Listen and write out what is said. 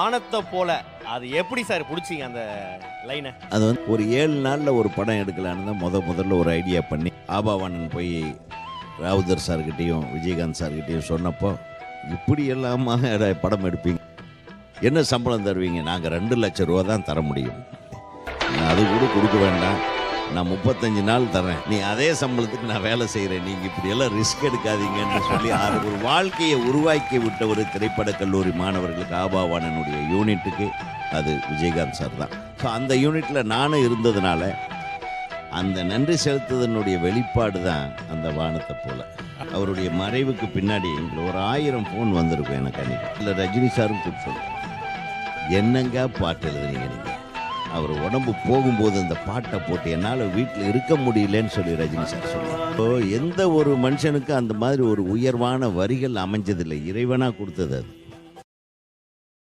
ஆனத்தை போல. அது எப்படி சார் பிடிச்சிங்க அந்த லைனை அது வந்து ஒரு ஏழு நாளில் ஒரு படம் எடுக்கலான்னு தான் முத முதல்ல ஒரு ஐடியா பண்ணி ஆபாவானன் போய் ராவுதர் சார்கிட்டையும் விஜயகாந்த் சார்கிட்டையும் சொன்னப்போ இப்படி எல்லாமா படம் எடுப்பீங்க. என்ன சம்பளம் தருவீங்க? நாங்கள் ரெண்டு லட்சம் ரூபா தான் தர முடியும். அது கூட கொடுக்க வேண்டாம். நான் முப்பத்தஞ்சு நாள் தரேன் நீ அதே சம்பளத்துக்கு நான் வேலை செய்கிறேன் நீங்கள் இப்படியெல்லாம் ரிஸ்க் எடுக்காதீங்கன்னு சொல்லி ஒரு வாழ்க்கையை உருவாக்கி விட்ட ஒரு திரைப்பட கல்லூரி மாணவர்களுக்கு ஆபாவானனுடைய யூனிட்டுக்கு அது விஜயகாந்த் சார் தான். ஸோ அந்த யூனிட்டில் நானும் இருந்ததுனால அந்த நன்றி செலுத்துதனுடைய வெளிப்பாடு தான் அந்த வானத்தை போல. அவருடைய மறைவுக்கு பின்னாடி எங்களுக்கு ஒரு ஆயிரம் ஃபோன் வந்திருக்கும் எனக்கு அன்னைக்கு. இல்லை ரஜினி சாரும் கூப்பிட்டு என்னங்க பாட்டு எழுதுனீங்க நீங்கள் அவர் உடம்பு போகும்போது அந்த பாட்டை போட்டு என்னால் வீட்டில் இருக்க முடியலன்னு சொல்லி ரஜினி சார் சொன்னார். இப்போ எந்த ஒரு மனுஷனுக்கும் அந்த மாதிரி ஒரு உயர்வான வரிகள் அமைஞ்சதில்லை. இறைவனாக கொடுத்தது அது.